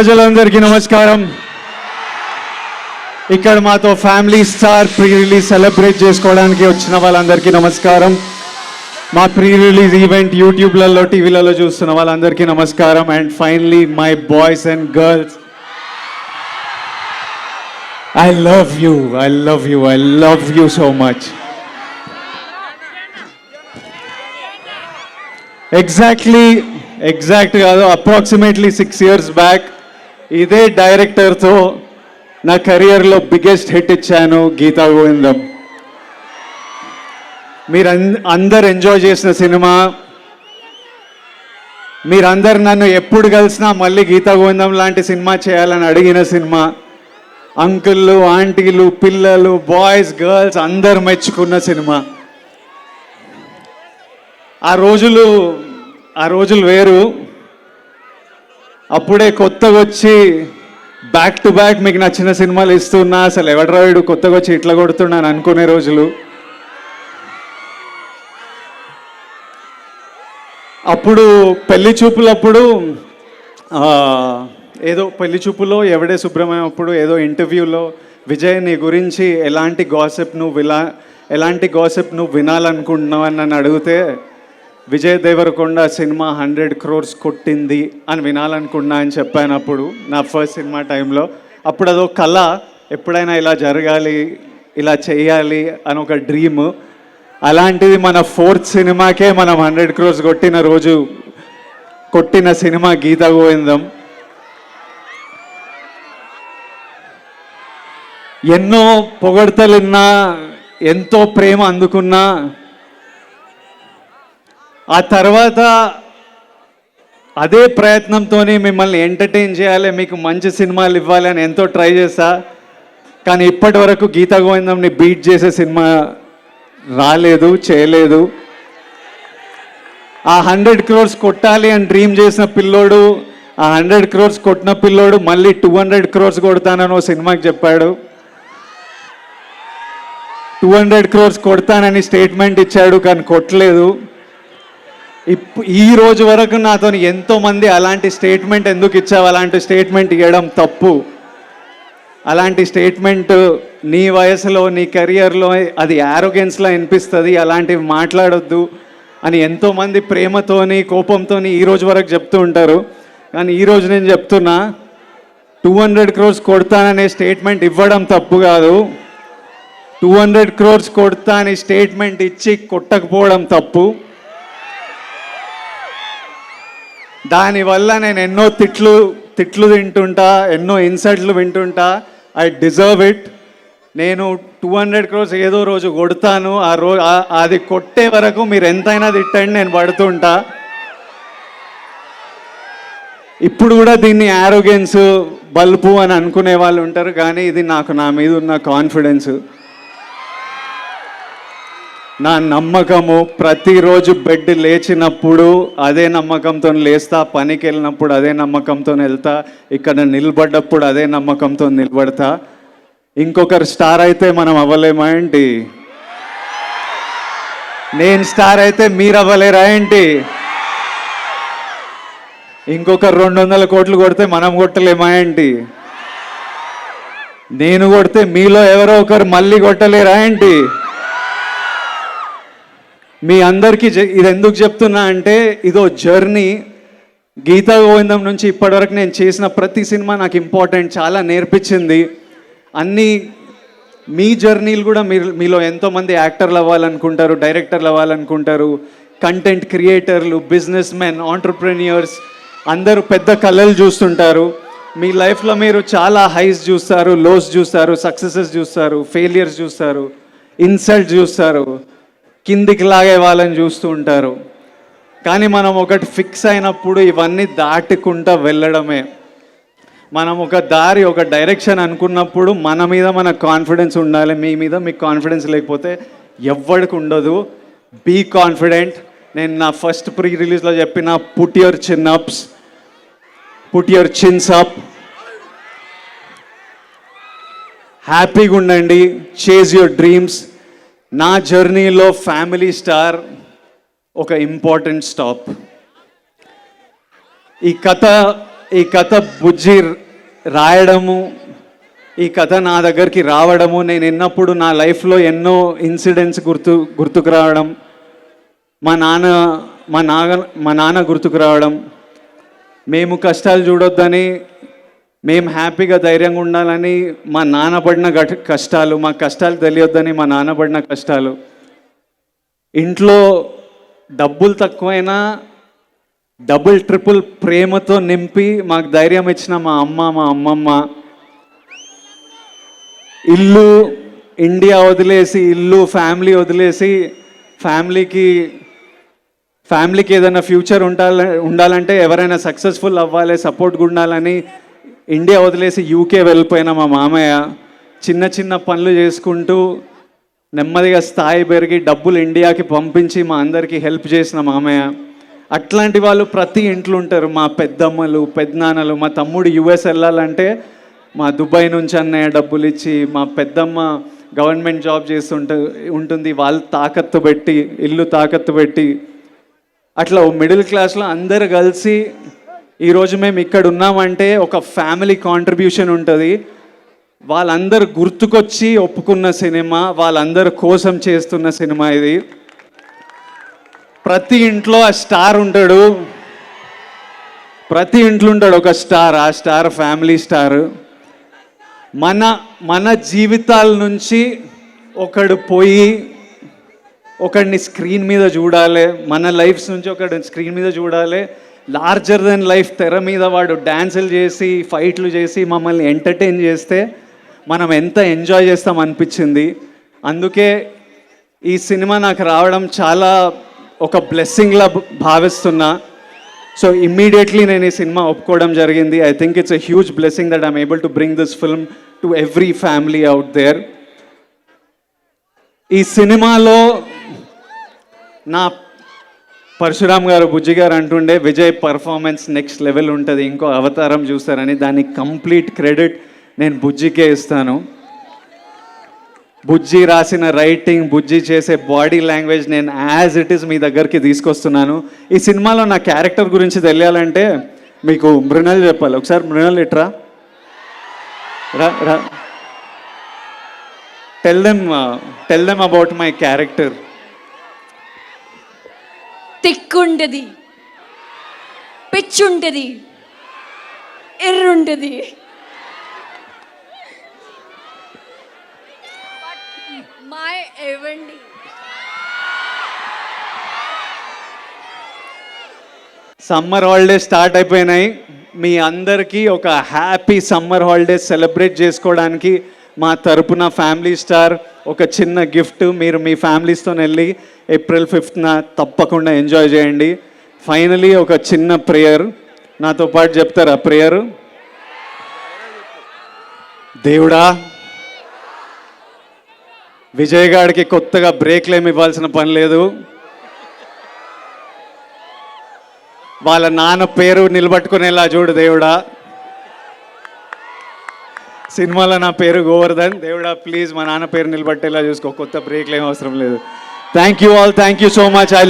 ప్రజలందరికీ నమస్కారం. ఇక్కడ మాతో Family Star pre release celebrate చేసుకోవడానికి వచ్చిన వాళ్ళందరికీ నమస్కారం. మా ప్రీ రిలీజ్ ఈవెంట్ యూట్యూబ్లలో టీవీలలో చూస్తున్న వాళ్ళందరికీ నమస్కారం. And finally my boys and girls. I love you I love you I love you so much. Exactly exact కాదు అప్రాక్సిమేట్లీ సిక్స్ ఇయర్స్ బ్యాక్ ఇదే డైరెక్టర్తో నా కెరియర్లో బిగ్గెస్ట్ హిట్ ఇచ్చాను గీతా గోవిందం. మీరు అందరు ఎంజాయ్ చేసిన సినిమా. మీరందరు నన్ను ఎప్పుడు కలిసినా మళ్ళీ గీతా గోవిందం లాంటి సినిమా చేయాలని అడిగిన సినిమా. అంకుల్లు ఆంటీలు పిల్లలు బాయ్స్ గర్ల్స్ అందరు మెచ్చుకున్న సినిమా. ఆ రోజులు ఆ రోజులు వేరు. అప్పుడే కొత్తగా వచ్చి బ్యాక్ టు బ్యాక్ మీకు నచ్చిన సినిమాలు ఇస్తున్నా. అసలు ఎవడరా వీడు కొత్తగా వచ్చి ఇట్లా కొడుతున్నాను అనుకునే రోజులు. అప్పుడు పెళ్ళి చూపులప్పుడు ఏదో పెళ్ళి చూపులో ఎవడే సుబ్రహ్మణ్యం అప్పుడు ఏదో ఇంటర్వ్యూలో విజయ్ నీ గురించి ఎలాంటి గాసిప్ నువ్వు విలా ఎలాంటి గాసిప్ నువ్వు వినాలనుకుంటున్నావు? అని నన్ను అడిగితే విజయ్ దేవరకొండ సినిమా హండ్రెడ్ క్రోర్స్ కొట్టింది అని వినాలనుకున్నా అని చెప్పాను అప్పుడు నా ఫస్ట్ సినిమా టైంలో అప్పుడు అదో కళ ఎప్పుడైనా ఇలా జరగాలి ఇలా చేయాలి అని ఒక డ్రీమ్. అలాంటిది మన ఫోర్త్ సినిమాకే మనం హండ్రెడ్ క్రోర్స్ కొట్టిన రోజు కొట్టిన సినిమా గీత గోవిందం. ఎన్నో పొగడతలున్నా ఎంతో ప్రేమ అందుకున్నా ఆ తర్వాత అదే ప్రయత్నంతోనే మిమ్మల్ని ఎంటర్టైన్ చేయాలి మీకు మంచి సినిమాలు ఇవ్వాలి అని ఎంతో ట్రై చేశా. కానీ ఇప్పటి వరకు గీతా గోవిందంని బీట్ చేసే సినిమా రాలేదు చేయలేదు. ఆ హండ్రెడ్ క్రోర్స్ కొట్టాలి అని డ్రీమ్ చేసిన పిల్లోడు ఆ హండ్రెడ్ క్రోర్స్ కొట్టిన పిల్లోడు మళ్ళీ టూ హండ్రెడ్ క్రోర్స్ కొడతానని ఓ సినిమాకి చెప్పాడు. టూ హండ్రెడ్ క్రోర్స్ కొడతానని స్టేట్మెంట్ ఇచ్చాడు కానీ కొట్టలేదు. ఇప్పు ఈ రోజు వరకు నాతో ఎంతోమంది అలాంటి స్టేట్మెంట్ ఎందుకు ఇచ్చావు? అలాంటి స్టేట్మెంట్ ఇవ్వడం తప్పు. అలాంటి స్టేట్మెంట్ నీ వయసులో నీ కెరియర్లో అది యారోగెన్స్లో అనిపిస్తుంది అలాంటివి మాట్లాడొద్దు అని ఎంతోమంది ప్రేమతోని కోపంతోని ఈ రోజు వరకు చెప్తూ ఉంటారు. కానీ ఈరోజు నేను చెప్తున్నా టూ హండ్రెడ్ క్రోర్స్ కొడతాననే స్టేట్మెంట్ ఇవ్వడం తప్పు కాదు. టూ హండ్రెడ్ క్రోర్స్ కొడతా అని స్టేట్మెంట్ ఇచ్చి కొట్టకపోవడం తప్పు. దానివల్ల నేను ఎన్నో తిట్లు తిట్లు తింటుంటా ఎన్నో ఇన్సల్ట్లు వింటుంటా. ఐ డిజర్వ్ ఇట్ నేను టూ హండ్రెడ్ క్రోర్స్ ఏదో రోజు కొడతాను. ఆ రోజు అది కొట్టే వరకు మీరు ఎంతైనా తిట్టండి నేను పడుతుంటా. ఇప్పుడు కూడా దీన్ని యారోగెన్స్ బల్బు అని అనుకునే వాళ్ళు ఉంటారు కానీ ఇది నాకు నా మీద ఉన్న కాన్ఫిడెన్స్ నా నమ్మకము ప్రతిరోజు బెడ్ లేచినప్పుడు అదే నమ్మకంతో లేస్తా పనికి వెళ్ళినప్పుడు అదే నమ్మకంతో వెళ్తా ఇక్కడ నిలబడ్డప్పుడు అదే నమ్మకంతో నిలబడతా. ఇంకొకరు స్టార్ అయితే మనం అవ్వలేమా ఏంటి? నేను స్టార్ అయితే మీరు అవ్వలేరా ఏంటి? ఇంకొకరు రెండు వందల కోట్లు కొడితే మనం కొట్టలేమా ఏంటి? నేను కొడితే మీలో ఎవరో ఒకరు మళ్ళీ కొట్టలేరా ఏంటి? మీ అందరికీ ఇది ఎందుకు చెప్తున్నా అంటే ఇదో జర్నీ. గీతా గోవిందం నుంచి ఇప్పటివరకు నేను చేసిన ప్రతి సినిమా నాకు ఇంపార్టెంట్ చాలా నేర్పించింది. అన్నీ మీ జర్నీలు కూడా మీరు మీలో ఎంతోమంది యాక్టర్లు అవ్వాలనుకుంటారు డైరెక్టర్లు అవ్వాలనుకుంటారు కంటెంట్ క్రియేటర్లు బిజినెస్ మెన్ ఆంటర్ప్రెన్యూర్స్ అందరూ పెద్ద కళలు చూస్తుంటారు. మీ లైఫ్లో మీరు చాలా హైస్ చూస్తారు లోస్ చూస్తారు సక్సెసెస్ చూస్తారు ఫెయిలియర్స్ చూస్తారు ఇన్సల్ట్ చూస్తారు. కిందికి లాగే వాళ్ళని చూస్తూ ఉంటారు. కానీ మనం ఒకటి ఫిక్స్ అయినప్పుడు ఇవన్నీ దాటుకుంటా వెళ్ళడమే. మనం ఒక దారి ఒక డైరెక్షన్ అనుకున్నప్పుడు మన మీద మన కాన్ఫిడెన్స్ ఉండాలి. మీ మీద మీకు కాన్ఫిడెన్స్ లేకపోతే ఎవ్వడికి ఉండదు. Be confident. నేను నా ఫస్ట్ ప్రీ రిలీజ్లో చెప్పిన put your chin ups put your chins up హ్యాపీగా ఉండండి. చేజ్ యువర్ డ్రీమ్స్ నా జర్నీలో ఫ్యామిలీ స్టార్ ఒక ఇంపార్టెంట్ స్టాప్. ఈ కథ ఈ కథ బుజ్జి రాయడము ఈ కథ నా దగ్గరికి రావడము నేను ఎన్నప్పుడు నా లైఫ్లో ఎన్నో ఇన్సిడెంట్స్ గుర్తు గుర్తుకు రావడం మా నాన్న మా నాన్న మా నాన్న గుర్తుకు రావడం. మేము కష్టాలు చూడొద్దని మేము హ్యాపీగా ధైర్యంగా ఉండాలని మా నాన్న పడిన కష్టాలు మా కష్టాలు తెలియొద్దని మా నాన్న పడిన కష్టాలు. ఇంట్లో డబ్బులు తక్కువైనా డబుల్ ట్రిపుల్ ప్రేమతో నింపి మాకు ధైర్యం ఇచ్చిన మా అమ్మ మా అమ్మమ్మ. ఇల్లు ఇండియా వదిలేసి ఇల్లు ఫ్యామిలీ వదిలేసి ఫ్యామిలీకి ఫ్యామిలీకి ఏదైనా ఫ్యూచర్ ఉండాల ఉండాలంటే ఎవరైనా సక్సెస్ఫుల్ అవ్వాలి సపోర్ట్గా ఉండాలని ఇండియా వదిలేసి యూకే వెళ్ళిపోయిన మా మామయ్య చిన్న చిన్న పనులు చేసుకుంటూ నెమ్మదిగా స్థాయి పెరిగి డబ్బులు ఇండియాకి పంపించి మా అందరికీ హెల్ప్ చేసిన మామయ్య. అట్లాంటి వాళ్ళు ప్రతి ఇంట్లో ఉంటారు. మా పెద్దమ్మలు పెద్దనాన్నలు మా తమ్ముడు యుఎస్ వెళ్ళాలంటే మా దుబాయ్ నుంచి అన్నయ్య డబ్బులు ఇచ్చి మా పెద్దమ్మ గవర్నమెంట్ జాబ్ చేస్తుంట ఉంటుంది. వాళ్ళు తాకత్తు పెట్టి ఇల్లు తాకత్తు పెట్టి అట్లా మిడిల్ క్లాస్లో అందరు కలిసి ఈరోజు మేము ఇక్కడ ఉన్నామంటే ఒక ఫ్యామిలీ కాంట్రిబ్యూషన్ ఉంటుంది. వాళ్ళందరూ గుర్తుకొచ్చి ఒప్పుకున్న సినిమా వాళ్ళందరి కోసం చేస్తున్న సినిమా ఇది. ప్రతి ఇంట్లో ఆ స్టార్ ఉంటాడు. ప్రతి ఇంట్లో ఉంటాడు ఒక స్టార్ ఆ స్టార్ ఫ్యామిలీ స్టార్ మన మన జీవితాల నుంచి ఒకడు పోయి ఒకడిని స్క్రీన్ మీద చూడాలి. మన లైఫ్స్ నుంచి ఒకడిని స్క్రీన్ మీద చూడాలి. లార్జర్ దెన్ లైఫ్ తెర మీద వాడు డ్యాన్సులు చేసి ఫైట్లు చేసి మమ్మల్ని ఎంటర్టైన్ చేస్తే మనం ఎంత ఎంజాయ్ చేస్తాం అనిపించింది. అందుకే ఈ సినిమా నాకు రావడం చాలా ఒక బ్లెస్సింగ్లా భావిస్తున్నా. సో ఇమ్మీడియట్లీ నేను ఈ సినిమా ఒప్పుకోవడం జరిగింది. I think it's a huge blessing that I'm able to bring this film to every family out there ఈ సినిమాలో నా పరశురామ్ గారు బుజ్జి గారు అంటుండే విజయ్ పర్ఫార్మెన్స్ నెక్స్ట్ లెవెల్ ఉంటుంది. ఇంకో అవతారం చూస్తారని దానికి కంప్లీట్ క్రెడిట్ నేను బుజ్జికే ఇస్తాను. బుజ్జి రాసిన రైటింగ్ బుజ్జి చేసే బాడీ లాంగ్వేజ్ నేను యాజ్ ఇట్ ఈస్ మీ దగ్గరికి తీసుకొస్తున్నాను. ఈ సినిమాలో నా క్యారెక్టర్ గురించి తెలియాలంటే మీకు మృణల్ చెప్పాలి. ఒకసారి మృణల్ ఇట్రా. రా రా. Tell them tell them about my character తిక్కుంటది పిచ్చుంటది ఎర్రుంటది మై ఎవండి సమ్మర్ హాలిడేస్ స్టార్ట్ అయిపోయినాయి. మీ అందరికీ ఒక హ్యాపీ సమ్మర్ హాలిడేస్ సెలబ్రేట్ చేసుకోవడానికి మా తరపున ఫ్యామిలీ స్టార్ ఒక చిన్న గిఫ్ట్ మీరు మీ ఫ్యామిలీస్తో వెళ్ళి ఏప్రిల్ ఫిఫ్త్న తప్పకుండా ఎంజాయ్ చేయండి. ఫైనలీ ఒక చిన్న ప్రేయర్. నాతో పాటు చెప్తారా ప్రేయర్? దేవుడా విజయ్ గాడికి కొత్తగా బ్రేక్లేమి ఇవ్వాల్సిన పని లేదు. వాళ్ళ నాన్న పేరు నిలబట్టుకునేలా చూడు దేవుడా. సినిమాలో నా పేరు గోవర్ధన్. దేవుడా ప్లీజ్ మా నాన్న పేరు నిలబట్టేలా చూసుకో. కొత్త బ్రేక్లు ఏం అవసరం లేదు. Thank you all thank you so much I